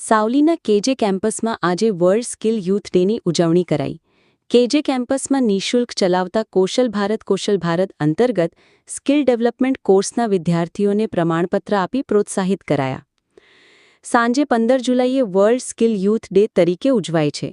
સાવલીના કેજે કેમ્પસમાં આજે વર્લ્ડ સ્કિલ યુથ ડેની ઉજવણી કરાઈ. કેજે કેમ્પસમાં નિઃશુલ્ક ચલાવતા કૌશલ ભારત કૌશલ ભારત અંતર્ગત સ્કિલ ડેવલપમેન્ટ કોર્સના વિદ્યાર્થીઓને પ્રમાણપત્ર આપી પ્રોત્સાહિત કરાયા. સાંજે પંદર જુલાઈએ વર્લ્ડ સ્કિલ યુથ ડે તરીકે ઉજવાય છે,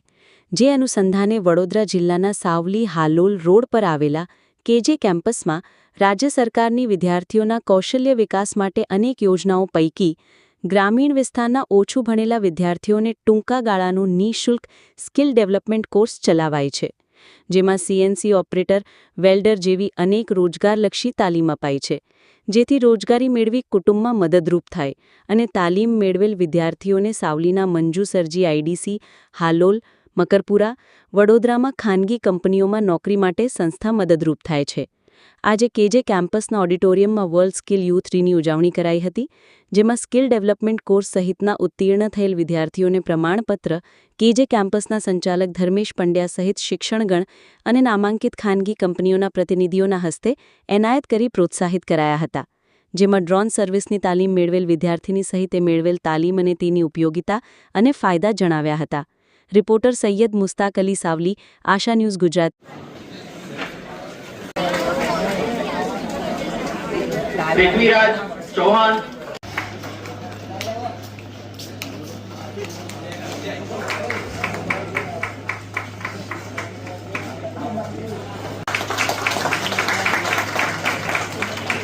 જે અનુસંધાને વડોદરા જિલ્લાના સાવલી હાલોલ રોડ પર આવેલા કેજે કેમ્પસમાં રાજ્ય સરકારની વિદ્યાર્થીઓના કૌશલ્ય વિકાસ માટે અનેક યોજનાઓ પૈકી ગ્રામીણ વિસ્તારના ઓછું ભણેલા વિદ્યાર્થીઓને ટૂંકા ગાળાનું નિઃશુલ્ક સ્કિલ ડેવલપમેન્ટ કોર્સ ચલાવાય છે, જેમાં સીએનસી ઓપરેટર, વેલ્ડર જેવી અનેક રોજગારલક્ષી તાલીમ અપાઈ છે. જેથી રોજગારી મેળવી કુટુંબમાં મદદરૂપ થાય અને તાલીમ મેળવેલ વિદ્યાર્થીઓને સાવલીના મંજુ સરજી આઈડીસી, હાલોલ, મકરપુરા, વડોદરામાં ખાનગી કંપનીઓમાં નોકરી માટે સંસ્થા મદદરૂપ થાય છે. આજે કેજે કેમ્પસના ઓડિટોરિયમમાં વર્લ્ડ સ્કિલ યુથ રીની ઉજવણી કરાઈ હતી, જેમાં સ્કિલ ડેવલપમેન્ટ કોર્સ સહિતના ઉત્તીર્ણ થયેલ વિદ્યાર્થીઓને પ્રમાણપત્ર, કેજે કેમ્પસના સંચાલક ધર્મેશ પંડ્યા સહિત શિક્ષણગણ અને નામાંકિત ખાનગી કંપનીઓના પ્રતિનિધિઓના હસ્તે એનાયત કરી પ્રોત્સાહિત કરાયા હતા, જેમાં ડ્રોન સર્વિસની તાલીમ મેળવેલ વિદ્યાર્થીની સહિતે મેળવેલ તાલીમ અને તેની ઉપયોગિતા અને ફાયદા જણાવ્યા હતા. Reporter Saiyed Mustak Ali Savli, Asha news Gujarat. Prithviraj Chauhan.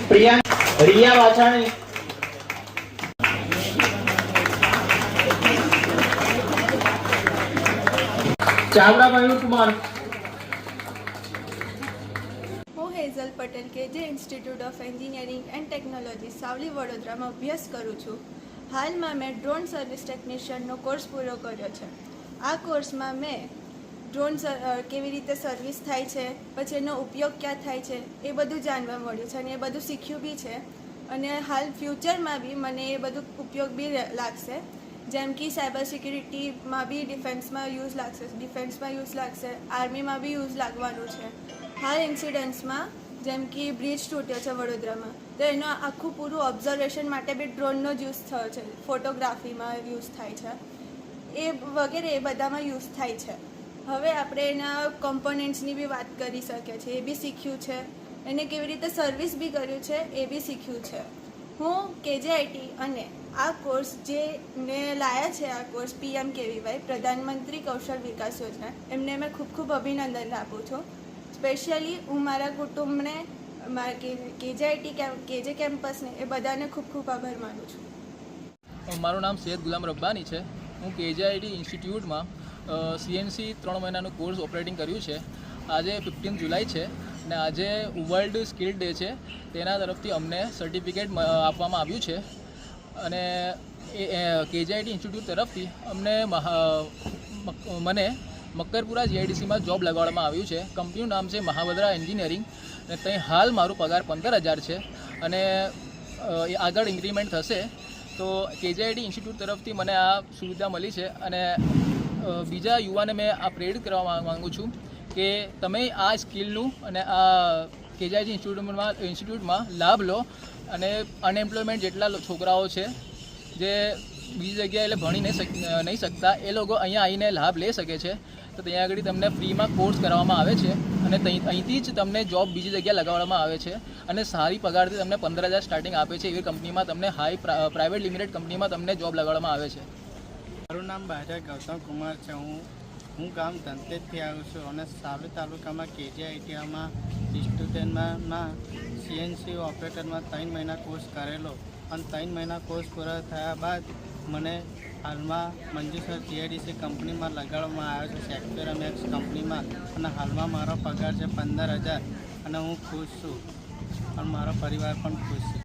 Priya Riya Vachhani. Chavda Mayur Kumar Patel K J institute of engineering and technology Savli, વડોદરામાં અભ્યાસ કરું છું. હાલમાં મેં ડ્રોન સર્વિસ ટેકનિશિયનનો કોર્સ પૂરો કર્યો છે. આ કોર્સમાં મેં ડ્રોન કેવી રીતે સર્વિસ થાય છે, પછી એનો ઉપયોગ ક્યાં થાય છે, એ બધું જાણવા મળ્યું છે અને એ બધું શીખ્યું બી છે. અને હાલ ફ્યુચરમાં બી મને એ બધું ઉપયોગ બી લાગશે. જેમ કે સાયબર સિક્યુરિટીમાં બી ડિફેન્સમાં યુઝ લાગશે ડિફેન્સમાં યુઝ લાગશે આર્મીમાં બી યુઝ લાગવાનું છે. હાલ ઇન્સિડન્ટ્સમાં જેમ કે બ્રિજ તૂટ્યો છે વડોદરામાં. તો એનો આખું પૂરું ઓબ્ઝર્વેશન માટે બી ડ્રોનનો જ યુઝ થયો છે. ફોટોગ્રાફીમાં યુઝ થાય છે. એ વગેરે એ બધામાં યુઝ થાય છે. હવે આપણે એના કમ્પોનન્ટ્સની બી વાત કરી શકીએ છીએ. એ બી શીખ્યું છે. એને કેવી રીતે સર્વિસ બી કર્યું છે, એ બી શીખ્યું છે. હું કેજીઆઈટી અને આ કોર્સ જે ને લાયા છે, આ કોર્સ પીએમ કેવીવાય, પ્રધાનમંત્રી કૌશલ વિકાસ યોજના, એમને મેં ખૂબ ખૂબ અભિનંદન આપું છું. સ્પેશિયલી હું મારા કુટુંબને, મારા કેજેઆઈટી કેજે કેમ્પસને એ બધાને ખૂબ ખૂબ આભાર માનું છું. મારું નામ સૈયદ ગુલામ રબ્બાની છે. હું કેજીઆઈટી ઇન્સ્ટિટ્યૂટમાં સીએનસી ત્રણ મહિનાનું કોર્સ ઓપરેટિંગ કર્યું છે. આજે ફિફ્ટીન જુલાઈ છે અને આજે વર્લ્ડ સ્કિલ ડે છે. તેના તરફથી અમને સર્ટિફિકેટ આપવામાં આવ્યું છે. અને એ કેજીઆઈટી ઇન્સ્ટિટ્યૂટ તરફથી અમને મને મક્કરપુરા જીઆઈડીસીમાં જોબ લગાડવામાં આવ્યું છે. કંપનીનું નામ છે મહાવદરા એન્જિનિયરિંગ. અને ત્યાં હાલ મારું પગાર પંદર હજાર છે અને એ આગળ ઇન્ક્રીમેન્ટ થશે. તો કેજીઆઈટી ઇન્સ્ટિટ્યૂટ તરફથી મને આ સુવિધા મળી છે અને બીજા યુવાને મેં આ પ્રેરિત કરવા માગું છું કે તમે આ સ્કિલનું અને આ કેજીઆઈટી ઇન્સ્ટિટ્યૂટમાં ઇન્સ્ટિટ્યૂટમાં લાભ લો અને અનએમ્પ્લોયમેન્ટ જેટલા છોકરાઓ છે જે બીજી જગ્યાએ એટલે ભણી નહીં નહીં શકતા, એ લોકો અહીંયા આવીને લાભ લઈ શકે છે. તો ત્યાં આગળ તમને ફ્રીમાં કોર્સ કરાવવામાં આવે છે અને અહીંથી જ તમને જોબ બીજી જગ્યાએ લગાવવામાં આવે છે અને સારી પગારથી તમને પંદર હજાર સ્ટાર્ટિંગ આપે છે એવી કંપનીમાં તમને હાઈ પ્રાઇવેટ લિમિટેડ કંપનીમાં તમને જોબ લગાવવામાં આવે છે. મારું નામ બાજા ગૌતમ કુમાર છે. હું હું ગામ ધનતેજથી આવ્યો છું અને સાવલી તાલુકામાં કેજીઆઈટીઆમાં સ્ટુડન્ટમાં સીએનસી ઓપરેટરમાં ત્રણ મહિના કોર્સ કરેલો. અને ત્રણ મહિના કોર્સ પૂરા થયા બાદ મને હાલમાં મંજુસર જીઆઈડીસી કંપનીમાં લગાડવામાં આવ્યો છે. સેક્ટરમેક્સ કંપનીમાં. અને હાલમાં મારો પગાર છે પંદર હજાર. અને હું ખુશ છું. અને મારો પરિવાર પણ ખુશ છે.